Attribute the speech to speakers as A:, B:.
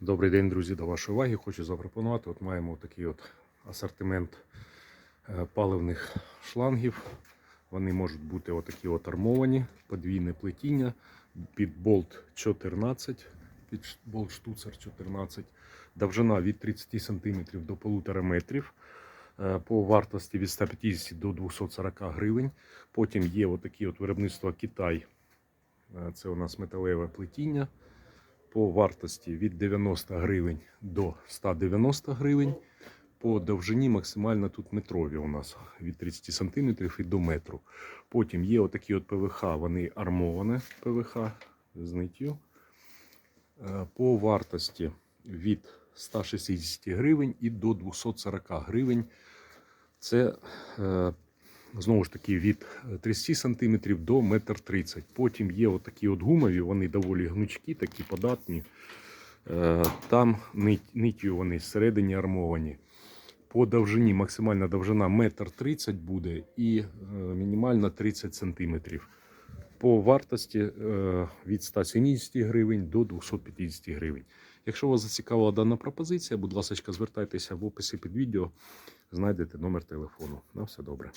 A: Добрий день, друзі, до вашої уваги. Хочу запропонувати. От маємо такий от асортимент е, паливних шлангів. Вони можуть бути отакі от армовані, подвійне плетіння під болт 14, під болт штуцер 14, довжина від 30 см до 1,5 метрів. Е, По вартості від 150 до 240 гривень. Потім є отакі от виробництва Китай. Е, Це у нас металеве плетіння по вартості від 90 гривень до 190 гривень. По довжині максимально тут метрові у нас від 30 см і до метру. Потім є отакі от ПВХ, вони армоване ПВХ з ниттю. По вартості від 160 гривень і до 240 гривень. Це е, знову ж таки від 30 см до 1,30 м. Потім є отакі от гумові, вони доволі гнучкі, такі податні. Е, Там ниттю вони зсередині армовані. По довжині максимальна довжина 1,30 м буде і е, мінімальна 30 см. По вартості е, від 170 гривень до 250 гривень. Якщо вас зацікавила дана пропозиція, будь ласка, звертайтеся в описі під відео, знайдете номер телефону. На все добре.